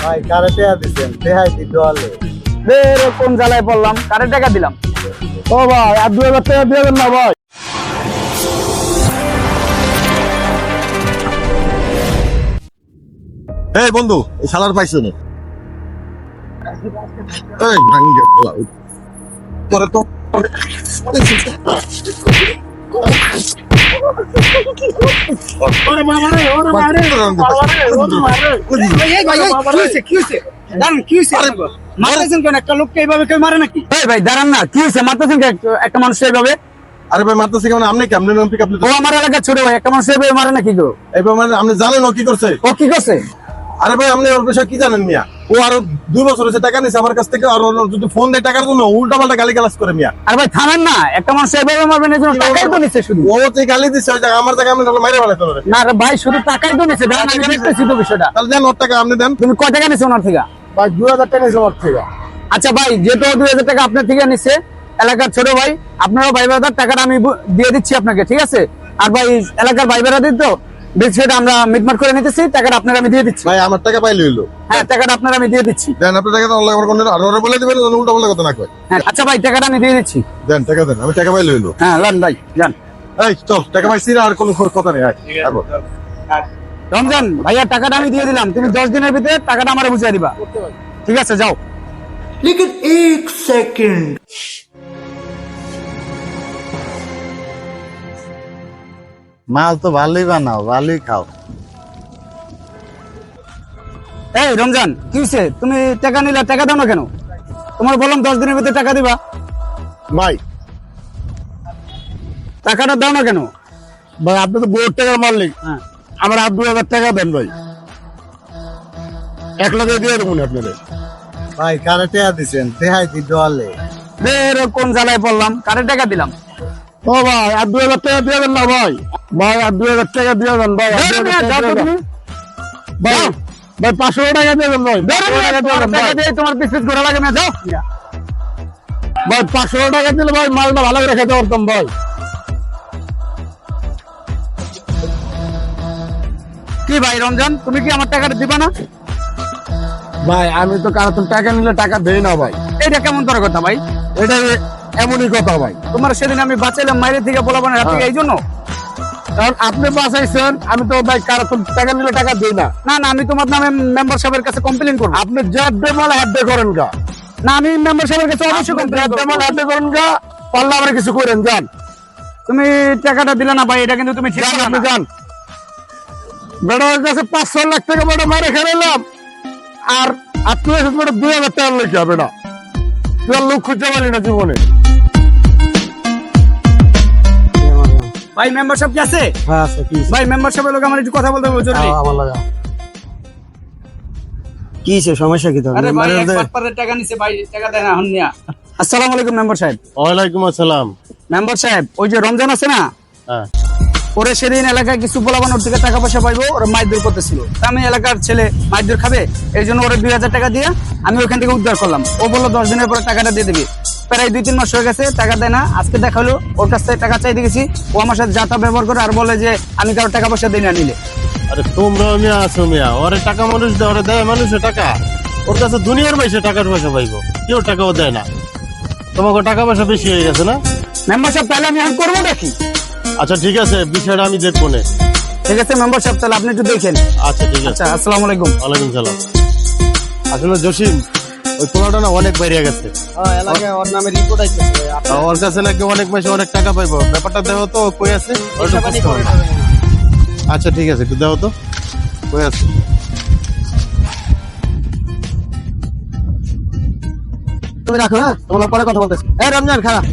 ভাই কারে দিচ্ছেন টেহাই দি ডলে বের কোন জ্বালায় পড়লাম? কারে টাকা দিলাম? ও ভাই আর দুই হাজার টাকা দিয়ে দেন না ভাই। এই বন্ধু এই শালার পাইছো না। এই ভাঙি তোরে তো একটা মানুষ এইভাবে আরে ভাই মারতেছি কেমন আপনি কেমন নাম পিক আপনি ও আমার এলাকার ছোট একটা মানুষ গো আপনি জানেন ও কি করছে ও কি করছে? আরে ভাই, আপনি ওর বিষয়ে কি জানেন মিয়া? ও আরও দুই বছর হয়েছে টাকা নিছে আমার কাছ থেকে আর যদি ফোন দেয় টাকার জন্য উল্টা পাল্টা গালি গালাজ করে মিয়া। আর ভাই থামেন না একটা মানুষ এইভাবে মারবেন এই জন্য টাকাই তো নিচ্ছে শুধু। ও তো গালি দিচ্ছে ওই আমার তাহলে মাইরে ফেলে তোরে না রে ভাই শুধু টাকাই তো আমি দেখতেছি তো বিষয়টা। তাহলে দেন ওর টাকা আপনি দেন। তুমি কয় টাকা নিচ্ছে ওনার থেকে? ভাই দুই হাজার টাকা নিয়েছে আমার থেকে। আচ্ছা ভাই যেহেতু দুই হাজার টাকা আপনার থেকে নিচ্ছে এলাকার ছোট ভাই আপনারও ভাই টাকাটা আমি দিয়ে দিচ্ছি আপনাকে ঠিক আছে? আর ভাই এলাকার ভাই বেড়াদের তো বিষয়টা আমরা মিটমাট করে নিতেছি টাকাটা আপনার আমি দিয়ে দিচ্ছি। ভাই আমার টাকা পাইলে হইল। হ্যাঁ টাকাটা আপনার আমি দিয়ে দিচ্ছি। দেন আপনার টাকা আল্লাহ আমার কোনো আর বলে দিবেন যেন উল্টা পাল্টা কথা না কয়। হ্যাঁ আচ্ছা ভাই টাকাটা আমি দিয়ে দিচ্ছি। দেন টাকা দেন আমি টাকা পাইলে হইল। হ্যাঁ লান ভাই যান এই চল টাকা পাইছি আর কোনো কথা নেই আয়, রমজান ভাইয়া টাকাটা আমি দিয়ে দিলাম তুমি দশ দিনের ভিতরে টাকাটা আমার বুঝিয়ে দিবা। ঠিক আছে যাও। মাল তো ভালোই বানাও ভালোই খাও। এই রমজান কি হয়েছে তুমি টাকা নিলে টাকা দাও না কেন? তোমার বললাম দশ দিনের ভিতরে টাকা দিবা। ভাই। টাকাটা দাও না কেন? ভাই আপনি তো বহুত টাকার মালিক। হ্যাঁ। আমার আর দুই হাজার টাকা দেন ভাই। এক লাখে দিয়ে দেবো আপনাদের ভাই কারে টাকা দিচ্ছেন টেহাই দি বের কোন জ্বালায় পড়লাম? কারে টাকা দিলাম? ও ভাই আর দুই হাজার টাকা দিয়ে দেন না ভাই। ভাই আর দুই হাজার টাকা দিয়ে দেন ভাই আর দুই হাজার টাকা যাও তো দিয়ে তুমি। ভাই ভাই পাঁচশো টাকা দিয়ে দেন ভাই বেরো পাঁচশো না, টাকা দিয়ে তোমার দেন টাকা ভাই। দিয়ে তোমার পিস পিস ঘোরা লাগে না যাও। ভাই পাঁচশো টাকা দিলে ভাই মালটা ভালো করে খেতে পারতাম ভাই। কি ভাই রমজান তুমি কি আমার টাকাটা দিবা না? ভাই আমি তো কারও টাকা নিলে টাকা দেই না ভাই। এটা কেমন তোর কথা ভাই? এটা এমনই কথা ভাই। তোমার সেদিন আমি বাঁচাইলাম মাইরে থেকে বলাবো না থেকে এই জন্য? কারণ আপনি বাঁচাইছেন আমি তো ভাই কারও টাকা নিলে টাকা দেই না। না না আমি তোমার নামে মেম্বার সাহেবের কাছে কমপ্লেন করব। আপনি যা দেমাল হাত দিয়ে করেন গা। না আমি মেম্বার সাহেবের কাছে অবশ্যই কমপ্লেন দেমাল হাত দিয়ে করেন গা পারলে আমার কিছু করেন যান। তুমি টাকাটা দিলে না ভাই এটা কিন্তু তুমি ঠিক আপনি যান। কাছে পাঁচ ছ লাখ টাকা বেটা মারে খেলাম আর আপনি এসে বেটা দুই হাজার টাকা লেখা আর লোক খুঁজতে পারলি না জীবনে। ভাই মেম্বার সাহেব কি আছে? হ্যাঁ আচ্ছা কি ভাই মেম্বার সাহেবের লোক আমার একটু কথা বলতে হবে জরুরি। আমার লাগা। কি সে সমস্যা কি তোর? আরে ভাই এক পাটপাড়ের টাকা নিছে ভাই টাকা দেয় না হন নিয়া। আসসালামু আলাইকুম মেম্বার সাহেব। ওয়ালাইকুম আসসালাম। মেম্বার সাহেব ওই যে রমজান আছে না? হ্যাঁ। ওরে সেদিন এলাকায় কিছু বলাবানোর থেকে টাকা পয়সা পাইবো ওরা মাইদুর করতেছিল। আমি এলাকার ছেলে মাইদুর খাবে এই জন্য ওরা দুই হাজার টাকা দিয়ে আমি ওখান থেকে উদ্ধার করলাম। ও বলল দশ দিনের পরে টাকাটা দিয়ে দিবি। প্রায় দুই তিন মাস হয়ে গেছে টাকা দেয় না। আজকে দেখা হলো ওর কাছ থেকে টাকা চাই দেখেছি। ও আমার সাথে যাতা ব্যবহার করে আর বলে যে আমি কারও টাকা পয়সা দিই না নিলে। আরে তোমরা মিয়া আছো মিয়া। ওরে টাকা মানুষ দেয় ওরে দেয় মানুষের টাকা। ওর কাছে দুনিয়ার পয়সা টাকার পয়সা পাইবো। কেউ টাকাও দেয় না। তোমাকে টাকা পয়সা বেশি হয়ে গেছে না? মেম্বার সাহেব তাহলে আমি এখন করব নাকি? আচ্ছা ঠিক আছে। বিষয়টা আমি দেখব না। ঠিক আছে মেম্বার সাহেব তাহলে আপনি একটু দেখেন। আচ্ছা ঠিক আছে। আচ্ছা আসসালামু আলাইকুম। ওয়ালাইকুম সালাম। আসলে জসিম ওই পোলাটা না অনেক বাইরে গেছে। ওর নামে রিপোর্ট আইতেছে। ওর কাছে নাকি অনেক মাসে অনেক টাকা পাইবো। ব্যাপারটা তো কই আছে। আচ্ছা ঠিক আছে একটু দেওয়া তো কই আছে? তুমি রাখো হ্যাঁ? তোমরা পরে কথা বলতেছি। এই রমজান খারাপ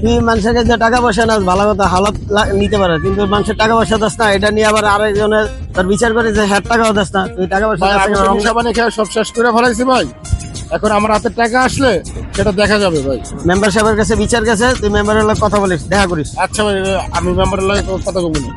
কি মানুষের কাছে টাকা পয়সা না ভালো কথা হালত নিতে পারে। কিন্তু মানুষের টাকা পয়সা দাস না এটা নিয়ে আবার আরেকজনের তার বিচার করে যে হ্যাঁ টাকাও দাস না। তুই টাকা পয়সা রমজান- খেয়ে সব শেষ করে ফেলাইছি ভাই। এখন আমার হাতে টাকা আসলে সেটা দেখা যাবে ভাই। মেম্বার সাহেবের কাছে বিচার গেছে তুই মেম্বারের লোক কথা বলিস দেখা করিস। আচ্ছা ভাই আমি মেম্বারের লোক কথা বলব না।